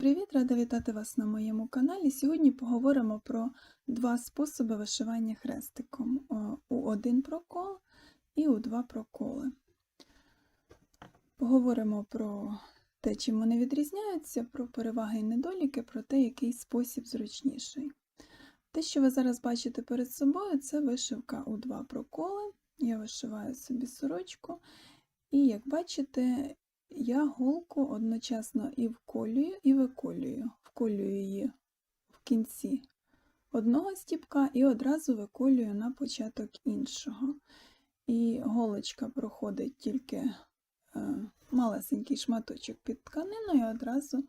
Привіт, рада вітати вас на моєму каналі. Сьогодні поговоримо про два способи вишивання хрестиком: у один прокол і у два проколи. Поговоримо про те, чим вони відрізняються, про переваги і недоліки, про те, який спосіб зручніший. Те, що ви зараз бачите перед собою, це вишивка у два проколи. Я вишиваю собі сорочку, і як бачите, я голку одночасно і вколюю, і виколюю. Вколюю її в кінці одного стіпка і одразу виколюю на початок іншого. І голочка проходить тільки е, малесенький шматочок під тканину і одразу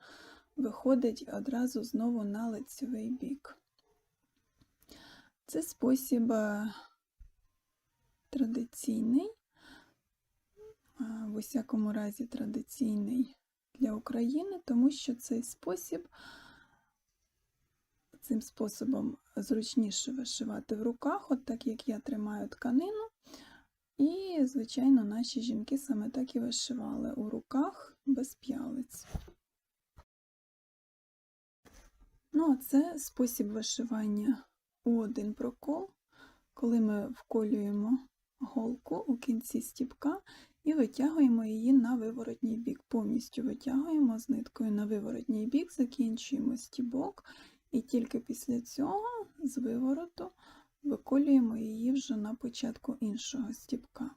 виходить одразу знову на лицевий бік. Це спосіб е, традиційний в усякому разі традиційний для України, тому що цей спосіб, цим способом зручніше вишивати в руках, от так як я тримаю тканину. І, звичайно, наші жінки саме так і вишивали у руках без п'ялиць. Ну, а це спосіб вишивання у один прокол, коли ми вколюємо голку у кінці стіпка і витягуємо її на виворотній бік. Повністю витягуємо з ниткою на виворотній бік, закінчуємо стібок, і тільки після цього з вивороту виколюємо її вже на початку іншого стібка.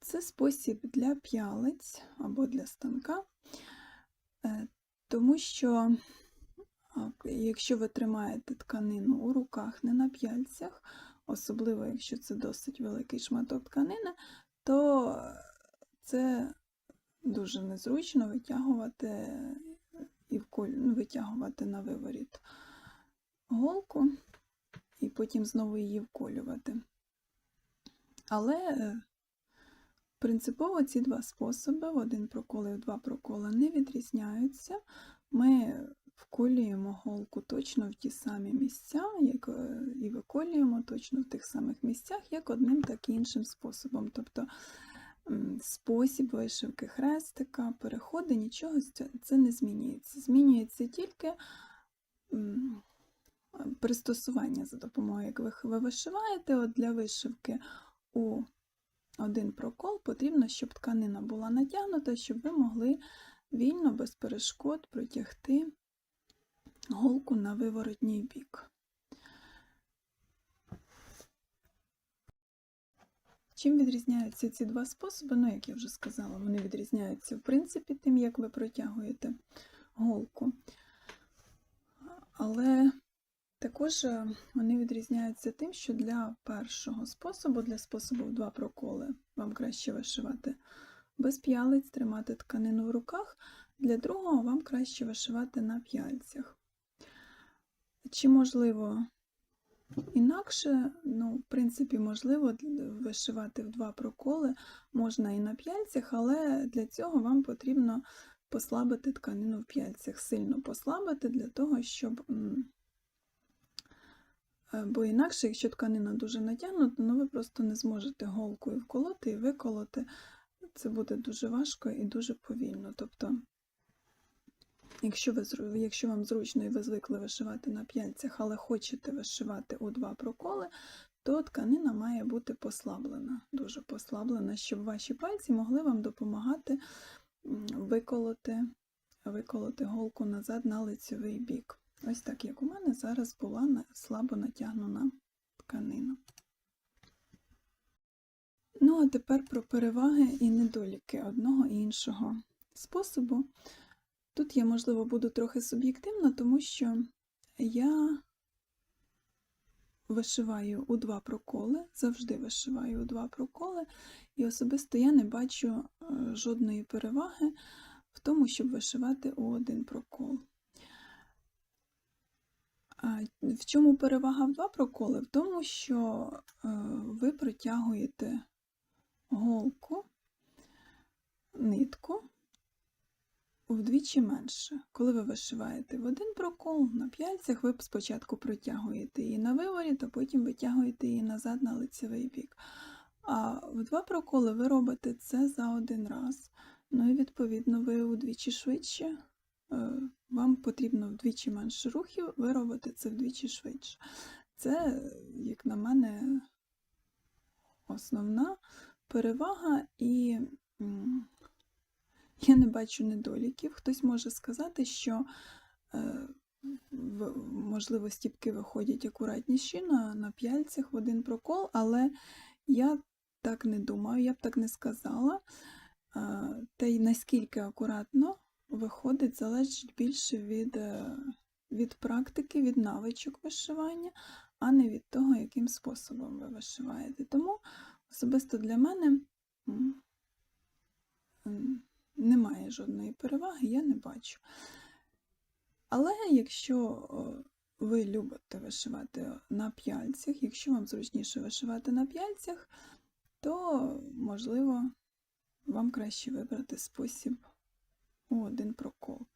Це спосіб для п'ялиць або для станка, е, тому що, якщо ви тримаєте тканину у руках, не на п'яльцях, особливо якщо це досить великий шматок тканини, то це дуже незручно витягувати і ну, витягувати на виворіт голку і потім знову її вколювати. Але е, принципово ці два способи, один прокол і два проколи, не відрізняються. Ми вколюємо голку точно в ті самі місця, як е, і виколюємо точно в тих самих місцях, як одним, так і іншим способом. Тобто спосіб вишивки хрестика, переходи, нічого це не змінюється. Змінюється тільки пристосування за допомогою, як ви вишиваєте, От для вишивки у один прокол потрібно, щоб тканина була натягнута, щоб ви могли вільно, без перешкод протягти голку на виворотній бік. Чим відрізняються ці два способи? Ну, як я вже сказала, вони відрізняються, в принципі, тим, як ви протягуєте голку. Але також е, вони відрізняються тим, що для першого способу, для способу в два проколи, вам краще вишивати без п'ялиць, тримати тканину в руках, для другого вам краще вишивати на п'яльцях. Чи можливо інакше, ну, в принципі, можливо, вишивати в два проколи можна і на п'яльцях, але для цього вам потрібно послабити тканину в п'яльцях, сильно послабити для того, щоб. Е, бо інакше, якщо тканина дуже натягнута, ну ви просто не зможете голкою вколоти і виколоти. Це буде дуже важко і дуже повільно. Тобто Якщо ви, якщо вам зручно і ви звикли вишивати на п'яльцях, але хочете вишивати у два проколи, то тканина має бути послаблена, дуже послаблена, щоб ваші пальці могли вам допомагати виколоти, виколоти голку назад на лицевий бік. Ось так, як у мене зараз була слабо натягнена тканина. Ну, а тепер про переваги і недоліки одного і іншого способу. Тут я, можливо, буду трохи суб'єктивна, тому що я вишиваю у два проколи, завжди вишиваю у два проколи, і особисто я не бачу е, жодної переваги в тому, щоб вишивати у один прокол. В чому перевага в два проколи? В тому, що е, ви протягуєте голку, нитку вдвічі менше. Коли ви вишиваєте в один прокол на п'яльцях, ви спочатку протягуєте її на виворіт, а потім витягуєте її назад на лицевий бік. А в два проколи ви робите це за один раз. Ну і, відповідно, ви удвічі швидше е, вам потрібно вдвічі менше рухів, ви робите це вдвічі швидше. Це, як на мене, основна перевага, і я не бачу недоліків. Хтось може сказати, що е, можливо стіпки виходять акуратніші на, на п'яльцях в один прокол, але я так не думаю, я б так не сказала. Е, Та й наскільки акуратно виходить, залежить більше від, е, від практики, від навичок вишивання, а не від того, яким способом ви вишиваєте. Тому особисто для мене немає жодної переваги, я не бачу. Але якщо ви любите вишивати на п'яльцях, якщо вам зручніше вишивати на п'яльцях, то можливо вам краще вибрати спосіб у один прокол.